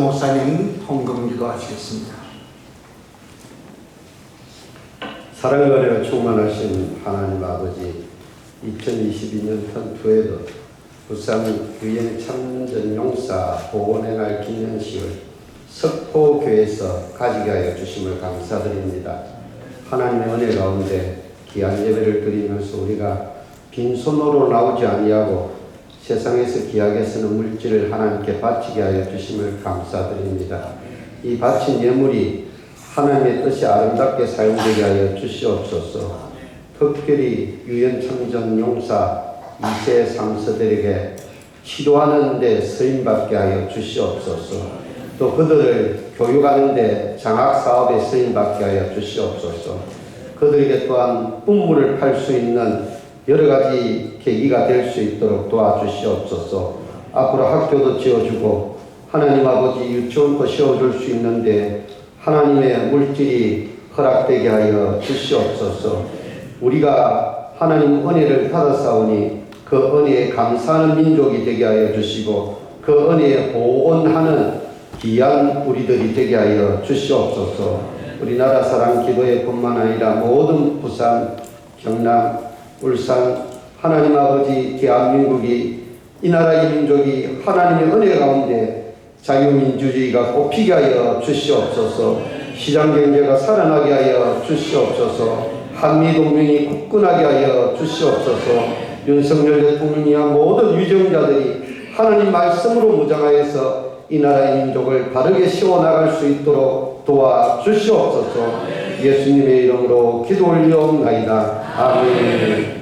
목사님 헌금 기도하시겠습니다. 사랑과 은혜가 충만하신 하나님 아버지 2022년 편투에도 부산 유엔 참전 용사 보건의 날 기념식을 석포교에서 가지게 하여 주심을 감사드립니다. 하나님의 은혜 가운데 귀한 예배를 드리면서 우리가 빈손으로 나오지 아니하고 세상에서 쓰는 물질을 하나님께 바치게 하여 주심을 감사드립니다. 이 바친 예물이 하나님의 뜻이 아름답게 사용되게 하여 주시옵소서. 특별히 유엔 청전 용사 2세 상서들에게 치료하는 데 쓰임받게 하여 주시옵소서. 또 그들을 교육하는 데 장학 사업에 쓰임받게 하여 주시옵소서. 그들에게 또한 꿈물을 팔 수 있는 여러 가지 계기가 될 수 있도록 도와주시옵소서. 앞으로 학교도 지어주고 하나님 아버지 유치원도 세워줄 수 있는데 하나님의 물질이 허락되게 하여 주시옵소서. 우리가 하나님 은혜를 받았사오니 그 은혜에 감사하는 민족이 되게 하여 주시고 그 은혜에 보온하는 귀한 우리들이 되게 하여 주시옵소서. 우리나라 사랑 기도회 뿐만 아니라 모든 부산, 경남, 울산, 하나님 아버지 대한민국이 이 나라의 민족이 하나님의 은혜 가운데 자유민주주의가 꽃피게 하여 주시옵소서 시장 경제가 살아나게 하여 주시옵소서 한미동맹이 굳건하게 하여 주시옵소서 윤석열 대통령이야 모든 위정자들이 하나님 말씀으로 무장하여서 이 나라의 민족을 바르게 세워나갈 수 있도록 도와주시옵소서 예수님의 이름으로 기도 올리옵나이다. 아멘